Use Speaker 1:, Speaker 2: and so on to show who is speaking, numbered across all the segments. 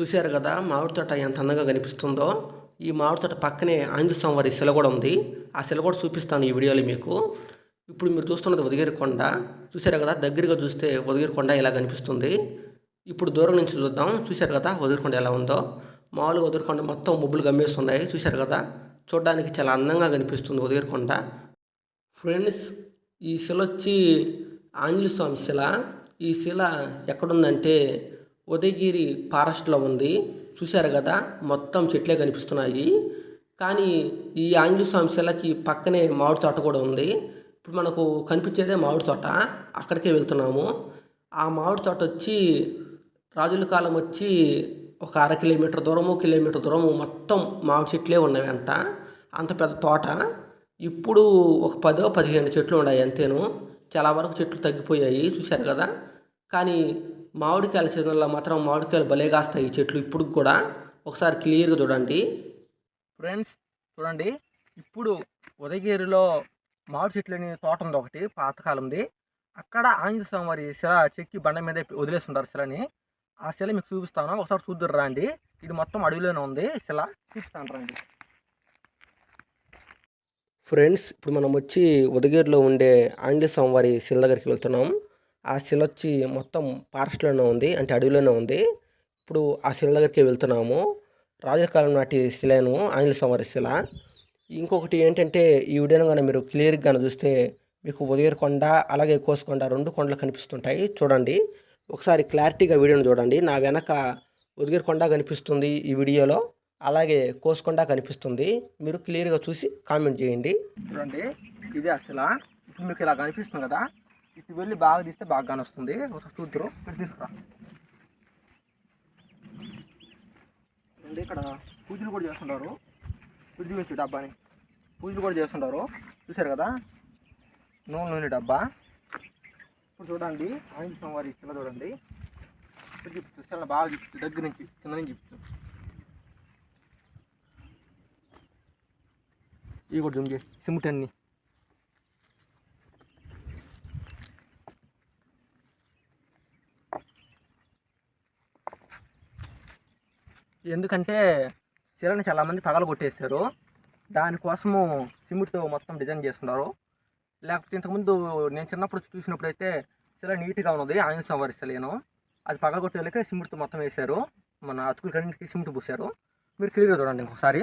Speaker 1: చూశారు కదా మామిడి తోట ఎంత అందంగా కనిపిస్తుందో. ఈ మామిడి తోట పక్కనే ఆంజనేయ స్వామి వారి శిల కూడా ఉంది. ఆ శిల కూడా చూపిస్తాను ఈ వీడియోలో మీకు. ఇప్పుడు మీరు చూస్తున్నది ఉదగిరి కొండ. చూశారు కదా దగ్గరగా చూస్తే ఉదగిరి కొండ ఇలా కనిపిస్తుంది. ఇప్పుడు దూరం నుంచి చూద్దాం. చూశారు కదా ఉదగిరి కొండ ఎలా ఉందో. మామూలుగా ఉదగిరి కొండ మొత్తం ముబ్బులు గమ్మేస్తున్నాయి. చూశారు కదా చూడడానికి చాలా అందంగా కనిపిస్తుంది ఉదగిరి కొండ. ఫ్రెండ్స్ ఈ శిల వచ్చి ఆంజనేయ స్వామి శిల. ఈ శిల ఎక్కడుందంటే ఉదయగిరి ఫారెస్ట్లో ఉంది. చూశారు కదా మొత్తం చెట్లే కనిపిస్తున్నాయి. కానీ ఈ ఆంజనేయ స్వామి శిలకి పక్కనే మామిడి తోట కూడా ఉంది. ఇప్పుడు మనకు కనిపించేదే మామిడి తోట. అక్కడికే వెళ్తున్నాము. ఆ మామిడి తోట వచ్చి రాజుల కాలం వచ్చి ఒక అర కిలోమీటర్ దూరము కిలోమీటర్ దూరము మొత్తం మామిడి చెట్లే ఉన్నాయంట. అంత పెద్ద తోట. ఇప్పుడు ఒక పదో పదిహేను చెట్లు ఉన్నాయి అంతేను. చాలా వరకు చెట్లు తగ్గిపోయాయి. చూశారు కదా. కానీ మామిడికాయల సీజన్లో మాత్రం మామిడికాయలు భలే కాస్తాయి ఈ చెట్లు. ఇప్పుడు కూడా ఒకసారి క్లియర్గా చూడండి. ఫ్రెండ్స్ చూడండి. ఇప్పుడు ఉదయగిరిలో మామిడి చెట్లని తోట ఉంది ఒకటి పాతకాలంది అక్కడ ఆంజనేయ స్వామి వారి శిల చెక్కి బండ మీద వదిలేస్తుంటారు శిలని. ఆ శిల మీకు చూపిస్తాను. ఒకసారి చూద్దరు రండి. ఇది మొత్తం అడవిలోనే ఉంది. శిల చూపిస్తాను రండి. ఫ్రెండ్స్ ఇప్పుడు మనం వచ్చి ఉదగిరిలో ఉండే ఆంజనేయ స్వామి వారి శిల దగ్గరికి వెళ్తున్నాం. ఆ శిల వచ్చి మొత్తం ఫారెస్ట్లోనే ఉంది అంటే అడవిలోనే ఉంది. ఇప్పుడు ఆ శిల దగ్గరికి వెళ్తున్నాము. రాజకాలం నాటి శిలను ఆంజల స్వామి శిల. ఇంకొకటి ఏంటంటే ఈ వీడియోను కానీ మీరు క్లియర్గా చూస్తే మీకు ఉదయకొండ కొండ అలాగే కోసుకొండ రెండు కొండలు కనిపిస్తుంటాయి. చూడండి. ఒకసారి క్లారిటీగా వీడియోని చూడండి. నా వెనక ఉదగిరికొండ కనిపిస్తుంది ఈ వీడియోలో అలాగే కోసుకొండ కనిపిస్తుంది. మీరు క్లియర్గా చూసి కామెంట్ చేయండి. చూడండి. ఇది అసలు మీకు ఇలా కనిపిస్తుంది కదా. ఇటు వెళ్ళి బాగా తీస్తే బాగా కానొస్తుంది ఒకసారి చూద్దరు. ఇక్కడ తీసుకురా అండి ఇక్కడ పూజలు కూడా చేస్తుంటారు. ఫ్రిడ్జ్ నుంచి డబ్బాని. పూజలు కూడా చేస్తుంటారు. చూశారు కదా? నూనె నూనె డబ్బా. ఇప్పుడు చూడండి. ఆంజనేయ స్వామివారి వారి చూడండి. ఇప్పుడు చూపిస్తూ బాగా చూపిస్తూ దగ్గర నుంచి కింద నుంచి చూపిస్తూ. ఇవి కూడా జూమ్ చేసి సిమ్టన్ని ఎందుకంటే శిలని చాలామంది పగలు కొట్టేశారు దానికోసము సిమెంట్ మొత్తం డిజైన్ చేస్తున్నారు. లేకపోతే ఇంతకుముందు నేను చిన్నప్పుడు చూసినప్పుడు అయితే శిల నీట్గా ఉన్నది ఆయన స్వామి వారి శిలను అది పగల కొట్టేళ్ళకే సిమెంట్తో మొత్తం వేశారు. మన అతుకులు కన్నింటికి సిమెంట్ పూసారు. మీరు క్లియర్గా చూడండి ఇంకోసారి.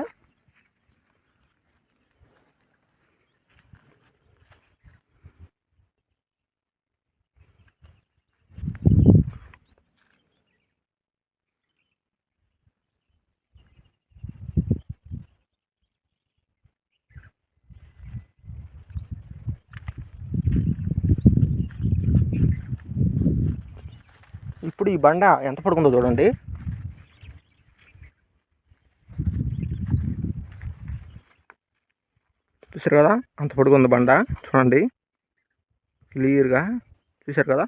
Speaker 1: ఇప్పుడు ఈ బండ ఎంత పడుకుందో చూడండి. చూసారు కదా? అంత పడుకుంది బండ. చూడండి. క్లియర్గా చూసారు కదా?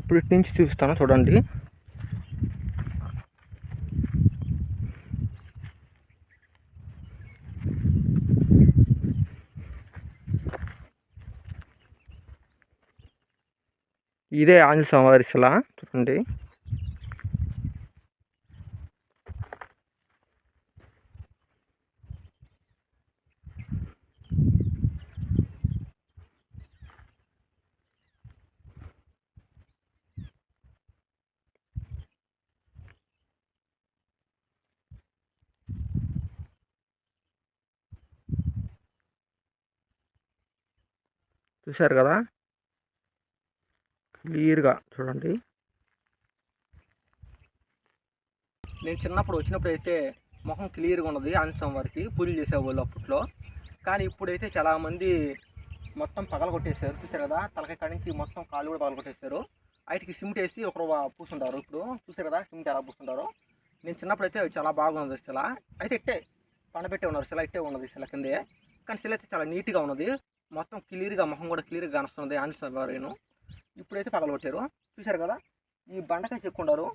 Speaker 1: ఇప్పుడు ఇటు నుంచి చూపిస్తాను చూడండి. ఇదే ఆంజనేయ స్వామి చూడండి. చూశారు కదా? క్లియర్గా చూడండి. నేను చిన్నప్పుడు వచ్చినప్పుడు అయితే ముఖం క్లియర్గా ఉన్నది అంశం వారికి పూజలు చేసేవాళ్ళు అప్పట్లో. కానీ ఇప్పుడైతే చాలామంది మొత్తం పగల కొట్టేశారు చూసారు కదా తలకాయ కాడికి మొత్తం కాళ్ళు కూడా పగల కొట్టేశారు వాటికి సిమెంట్ వేసి ఒకరు పూసుంటారు. ఇప్పుడు చూసారు కదా సిమెంట్ ఎలా పూసుంటారు. నేను చిన్నప్పుడు అయితే చాలా బాగున్నది శిల. అయితే ఇట్టే పండబెట్టే ఉన్నారు శిల ఇట్టే ఉన్నది శిల కిందే. కానీ శిల అయితే చాలా నీట్గా ఉన్నది. మొత్తం క్లియర్గా ముఖం కూడా క్లియర్గా కనిపిస్తుంది ఆంజనేయ నేను ఇప్పుడైతే పగలగొట్టారు. చూశారు కదా? ఈ బండకాయ చెక్కుండారు.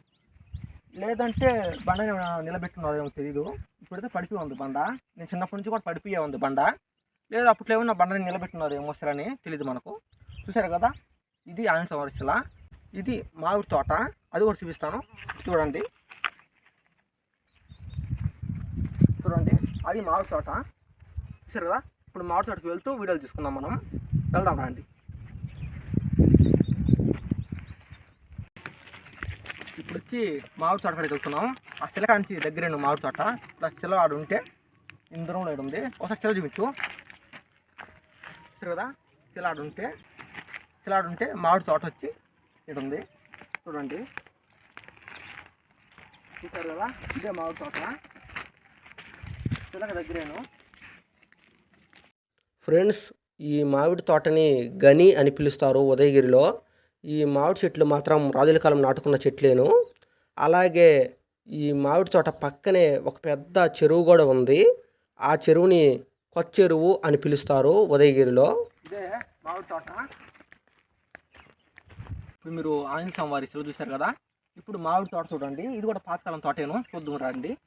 Speaker 1: లేదంటే బండ నిలబెట్టున్నారు ఏమో తెలియదు ఇప్పుడైతే పడిపోయి ఉంది బండ. నేను చిన్నప్పటి నుంచి కూడా పడిపోయే ఉంది బండ. లేదా అప్పట్లో ఏమన్నా బండని నిలబెట్టున్నారు ఏమో అని తెలియదు మనకు. చూశారు కదా? ఇది ఆంజనేయ శిల. ఇది మామిడి తోట. అది కూడా చూపిస్తాను. చూడండి. చూడండి. అది మామిడి తోట. చూసారు కదా? ఇప్పుడు మామిడి తోటకి వెళ్తూ వీడియోలు తీసుకుందాం మనం. వెళ్దాం రండి. ఇప్పుడు వచ్చి మామిడి తోట కాడికి వెళ్తున్నాం. ఆ శిల నుంచి దగ్గరే మామిడి తోట. ఇలా శిల ఆడు ఉంటే ఇందరం లేడు ఉంది. ఒకసారి శిల చూపించు. కదా? శిల ఆడు ఉంటే శిల ఆడు ఉంటే మామిడి తోట వచ్చి ఇక్కడ ఉంది. చూడండి. చూసారు కదా? ఇదే మామిడి తోట. శిలక దగ్గరేను. ఫ్రెండ్స్ ఈ మామిడి తోటని గని అని పిలుస్తారు ఉదయగిరిలో. ఈ మామిడి చెట్లు మాత్రం రాజుల కాలం నాటుకున్న చెట్లేను. అలాగే ఈ మామిడి తోట పక్కనే ఒక పెద్ద చెరువు కూడా ఉంది. ఆ చెరువుని కొత్త చెరువు అని పిలుస్తారు ఉదయగిరిలో. ఇదే మామిడి తోట. ఇప్పుడు మీరు ఆంజనేయ స్వామి వారి చూశారు కదా? ఇప్పుడు మామిడి తోట చూడండి. ఇది కూడా పాతకాలం తోటేను. చూద్దాం రండి.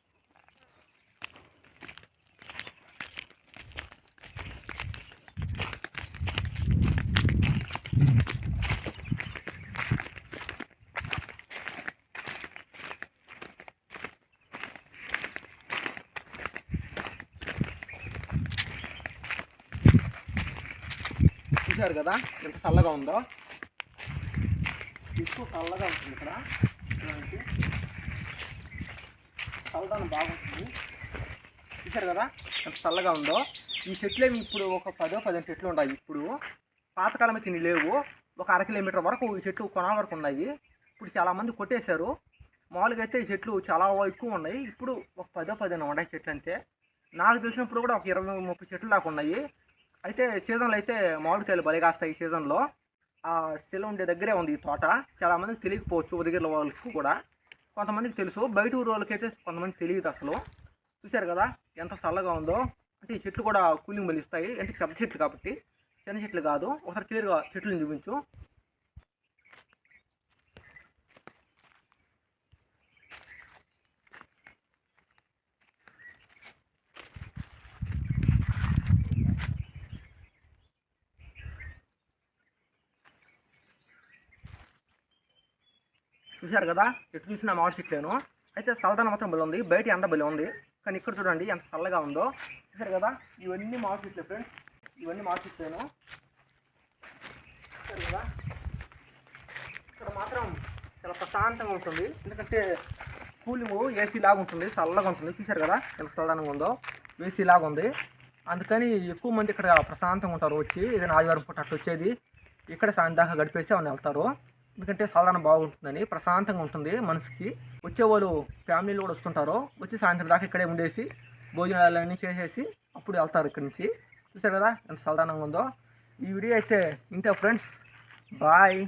Speaker 1: చూశారు కదా? ఎంత చల్లగా ఉందో? ఎక్కువ చల్లగా ఉంటుంది ఇక్కడ. చూడండి. చల్లదనం బాగుంటుంది. చూశారు కదా? ఎంత చల్లగా ఉందో? ఈ చెట్లు ఏమి ఇప్పుడు ఒక పదో పదిహేను చెట్లు ఉన్నాయి. ఇప్పుడు పాతకాలం అయితే లేవు. ఒక అర కిలోమీటర్ వరకు ఈ చెట్లు కొన వరకు ఉన్నాయి. ఇప్పుడు చాలామంది కొట్టేశారు. మామూలుగా అయితే ఈ చెట్లు చాలా ఎక్కువ ఉన్నాయి. ఇప్పుడు ఒక పదో పదిహేను ఉన్నాయి చెట్లు అంతే. నాకు తెలిసినప్పుడు కూడా ఒక ఇరవై ముప్పై చెట్లు దాకా ఉన్నాయి. అయితే సీజన్లో అయితే మామిడికాయలు బలి కాస్తాయి ఈ సీజన్లో. ఆ శిల ఉండే దగ్గరే ఉంది ఈ తోట. చాలా మందికి తెలియకపోవచ్చు ఉదగిరిల వాళ్ళకి కూడా. కొంతమందికి తెలుసు. బయట ఊరు వాళ్ళకి అయితే కొంతమంది తెలియదు అసలు. చూశారు కదా ఎంత చల్లగా ఉందో. అంటే ఈ చెట్లు కూడా కూలింగ్ బలి ఇస్తాయి. అంటే పెద్ద చెట్లు కాబట్టి. చిన్న చెట్లు కాదు. ఒకసారి క్లియర్గా చెట్లను చూపించు. చూశారు కదా? ఎటు చూసినా మామిడి చెట్లేను. అయితే చల్లదన మాత్రం బలి ఉంది. బయట ఎండ బలి ఉంది. కానీ ఇక్కడ చూడండి ఎంత చల్లగా ఉందో. చూశారు కదా? ఇవన్నీ మామిడి చెట్లే ఫ్రెండ్స్. ఇవన్నీ మామిడి చెట్లేను. చూశారు కదా? ఇక్కడ మాత్రం చాలా ప్రశాంతంగా ఉంటుంది. ఎందుకంటే కూలింగ్ ఏసీ లాగా ఉంటుంది. చల్లగా ఉంటుంది. చూశారు కదా? ఎంత చల్లదనంగా ఉందో. ఏసీ లాగా ఉంది. అందుకని ఎక్కువ మంది ఇక్కడ ప్రశాంతంగా ఉంటారు. వచ్చి ఏదైనా ఆదివారం పూట అట్లా వచ్చేది. ఇక్కడ సాయంత్రం దాకా గడిపేసి వాళ్ళు వెళ్తారు. ఎందుకంటే సాధారణ బాగుంటుందని ప్రశాంతంగా ఉంటుంది మనసుకి. వచ్చేవాళ్ళు ఫ్యామిలీలు కూడా వస్తుంటారు. వచ్చి సాయంత్రం దాకా ఇక్కడే ఉండేసి భోజనాలన్నీ చేసేసి అప్పుడు వెళ్తారు ఇక్కడి నుంచి. చూసారు కదా ఎంత సాధారణంగా ఉందో. ఈ వీడియో అయితే ఇంతే ఫ్రెండ్స్. బాయ్.